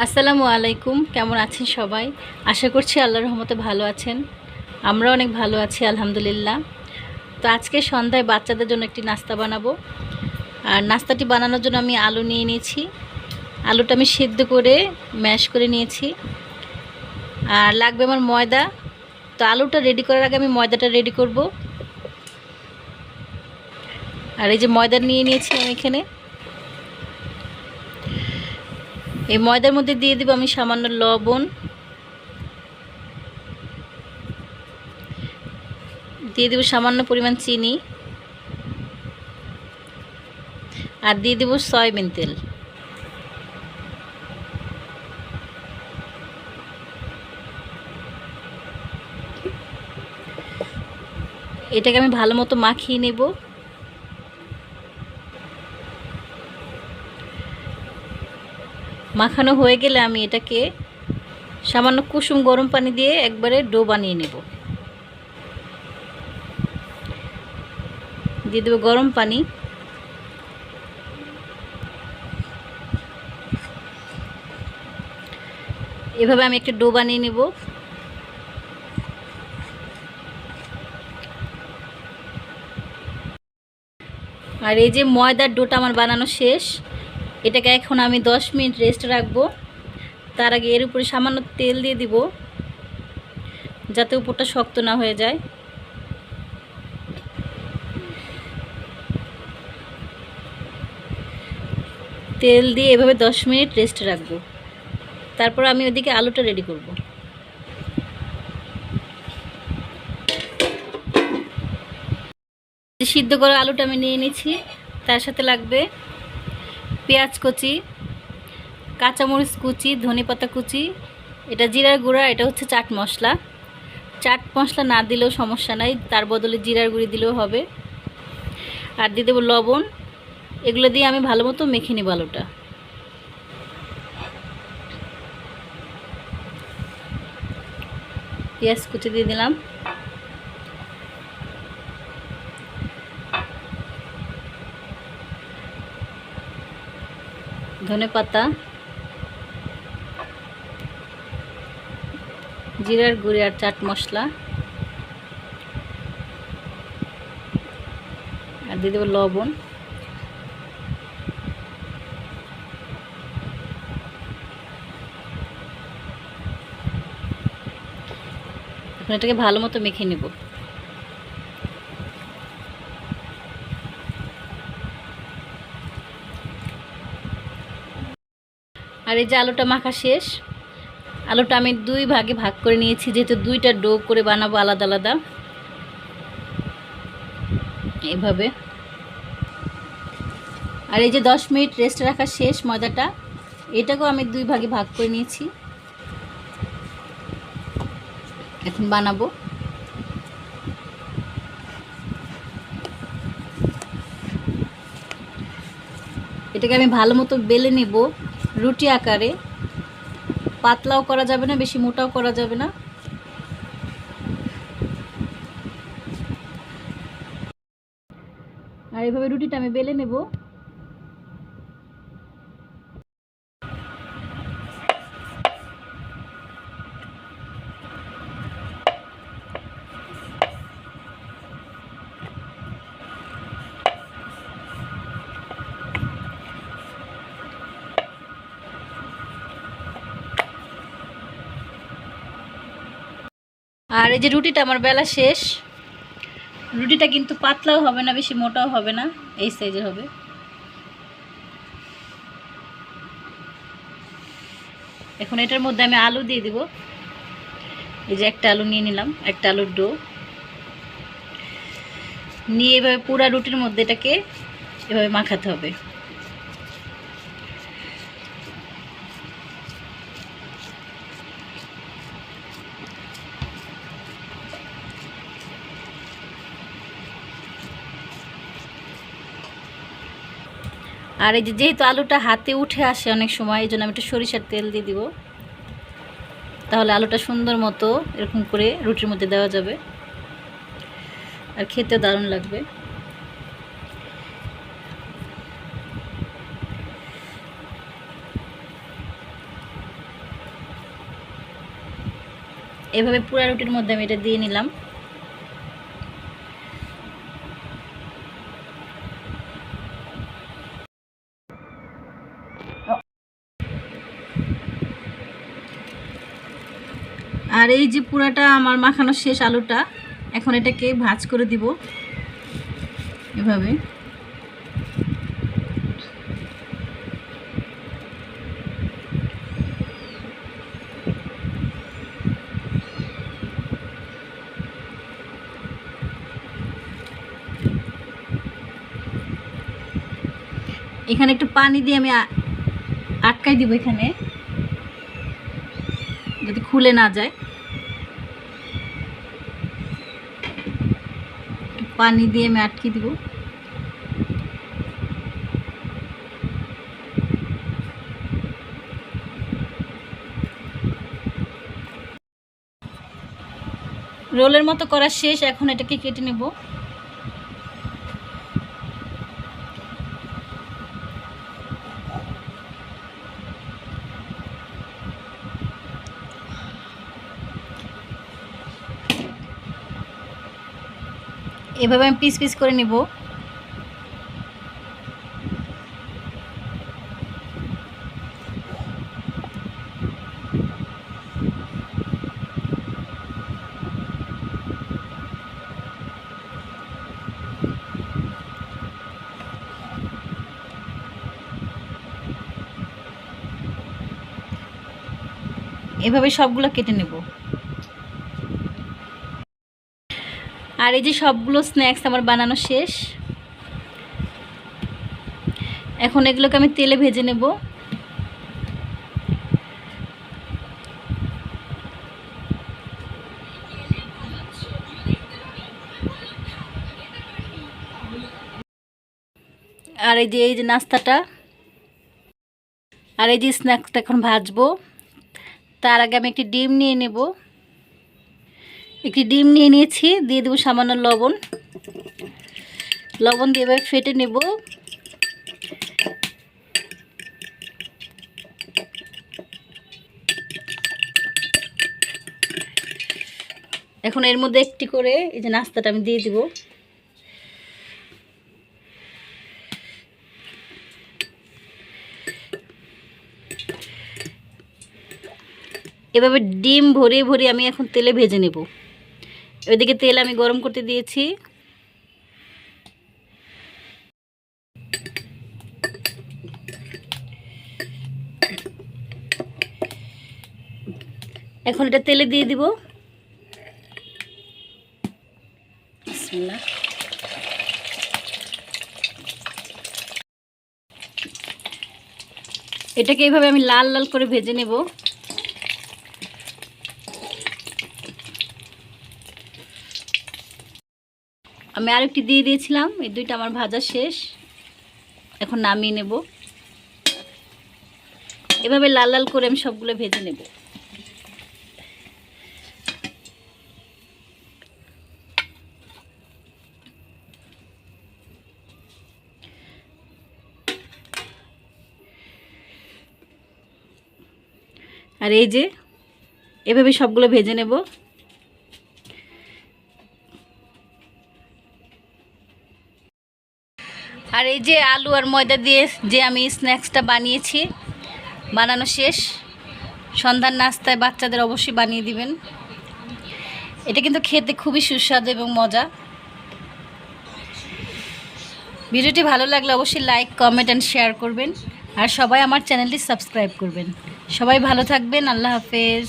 আসসালামু আলাইকুম, কেমন আছেন সবাই? আশা করছি আল্লাহর রহমতে ভালো আছেন। আমরা অনেক ভালো আছি, আলহামদুলিল্লাহ। তো আজকে সন্ধ্যায় বাচ্চাদের জন্য একটি নাস্তা বানাবো। আর নাস্তাটি বানানোর জন্য আমি আলু নিয়ে নিয়েছি। আলুটা আমি সিদ্ধ করে ম্যাশ করে নিয়েছি। আর লাগবে আমার ময়দা। তো আলুটা রেডি করার আগে আমি ময়দাটা রেডি করব। আর এই যে ময়দা নিয়ে নিয়েছি আমি এখানে। এই ময়দার মধ্যে দিয়ে দিব আমি সামান্য লবণ। দিয়ে দেবো সামান্য পরিমাণ চিনি। আর দিয়ে দেবো সয়াবিন তেল। এটাকে আমি ভালো মতো মাখিয়ে নেব। মাখানো হয়ে গেলে আমি এটাকে সামান্য কুসুম গরম পানি দিয়ে একবারে ডো বানিয়ে নেব। দিয়ে দেবো গরম পানি। এভাবে আমি একটা ডো বানিয়ে নেব। আর এই যে ময়দার ডোটা আমার বানানো শেষ। এটাকে এখন আমি 10 মিনিট রেস্ট রাখব। তার আগে এর উপরে সামান্য তেল দিয়ে দিব, যাতে উপরটা শক্ত না হয়ে যায়। তেল দিয়ে এভাবে 10 মিনিট রেস্ট রাখব। তারপর আমি ওদিকে আলুটা রেডি করব। সিদ্ধ করা আলুটা আমি নিয়ে নিয়েছি তার সাথে লাগবে পেঁয়াজ কুচি, কাঁচামরিচ কুচি ধনে পাতা কুচি, এটা জিরার গুঁড়া, এটা হচ্ছে চাট মশলা। চাট মশলা না দিলেও সমস্যা নাই, তার বদলে জিরার গুঁড়ি দিলেও হবে। আর দিয়ে দেবো লবণ, এগুলো দিয়ে আমি ভালো মতো মেখে নিব আলুটা। পেঁয়াজ কুচি দিয়ে দিলাম। ধনে পাতা, জিরার গুঁড়ি আর চাট মশলা, আর দিয়ে দেবো লবণ। এখন এটাকে ভালো মতো মেখে নেব। আর এই যে আলুটা মাখা শেষ, আলুটা আমি দুই ভাগে ভাগ করে নিয়েছি, যেহেতু দুইটা ডো করে বানাবো আলাদা আলাদা। এইভাবে। আর এই যে দশ মিনিট রেস্ট রাখা শেষ ময়দাটা, এটাকেও আমি দুই ভাগে ভাগ করে নিয়েছি। এখন বানাবো। এটাকে আমি ভালো মতো বেলে নেব। রুটি আকারে। পাতলাও করা যাবে না, বেশি মোটাও করা যাবে না। আর এভাবে রুটিটা আমি বেলে নেব। আর এই যে রুটিটা আমার বেলা শেষ। রুটিটা কিন্তু পাতলাও হবে না, বেশি মোটাও হবে না, এই সাইজের হবে। এখন এটার মধ্যে আমি আলু দিয়ে দিব। এই যে একটা আলু নিয়ে নিলাম, একটা আলুর ডো। নিয়ে এভাবে পুরা রুটির মধ্যে এটাকে এভাবে মাখাতে হবে। আর এই যেহেতু আলুটা হাতে উঠে আসে অনেক সময়, এই জন্য আমি একটু সরিষার তেল দিয়ে দিব। তাহলে আলুটা সুন্দর মতো এরকম করে রুটির মধ্যে দেওয়া যাবে। আর খেতে দারুণ লাগবে। এভাবে পুরা রুটির মধ্যে আমি এটা দিয়ে নিলাম। আর এই যে পুরাটা আমার মাখানো শেষ আলুটা, এখন এটাকে ভাজ করে দিব এভাবে। এখানে একটু পানি দিয়ে আমি আটকাই দিব এখানে যদি খুলে না যায়। পানি দিয়ে আমি আটকে দিব। রোলের মতো করা শেষ এখন এটাকে কেটে নেব। এভাবে আমি পিস পিস করে নিব। এভাবে সবগুলো কেটে নেব। আর এই যে সবগুলো স্ন্যাক্স আমার বানানো শেষ। এখন এগুলোকে আমি তেলে ভেজে নেব। আর এই যে এই যে নাস্তাটা। আর এই যে স্ন্যাক্সটা এখন ভাজবো। তার আগে আমি একটি ডিম নিয়ে নেব। একটি ডিম নিয়ে নিয়েছি, দিয়ে দেবো সামান্য লবণ। লবণ দিয়ে এবার ফেটে নেব। এখন এর মধ্যে একটি করে এই যে নাস্তাটা আমি দিয়ে দিব। এভাবে ডিম ভরিয়ে ভরিয়ে আমি এখন তেলে ভেজে নেব। ওইদিকে তেল আমি গরম করতে দিয়েছি। এখন এটা তেলে দিয়ে দিব। এটাকে এইভাবে আমি লাল লাল করে ভেজে নেব। আমি আরেকটি দিয়ে দিয়েছিলাম, এই দুইটা আমার ভাজা শেষ। এখন নামিয়ে নেব। এভাবে লাল লাল করে আমি সবগুলো ভেজে নেব। আর এই যে, এভাবে সবগুলো ভেজে নেব। আর এই যে আলু আর ময়দা দিয়ে যে আমি স্ন্যাক্সটা বানিয়েছি, বানানো শেষ। সন্ধ্যার নাস্তায় বাচ্চাদের অবশ্যই বানিয়ে দিবেন। এটা কিন্তু খেতে খুবই সুস্বাদু এবং মজা। ভিডিওটি ভালো লাগলে অবশ্যই লাইক, কমেন্ট অ্যান্ড শেয়ার করবেন। আর সবাই আমার চ্যানেলটি সাবস্ক্রাইব করবেন। সবাই ভালো থাকবেন। আল্লাহ হাফেজ।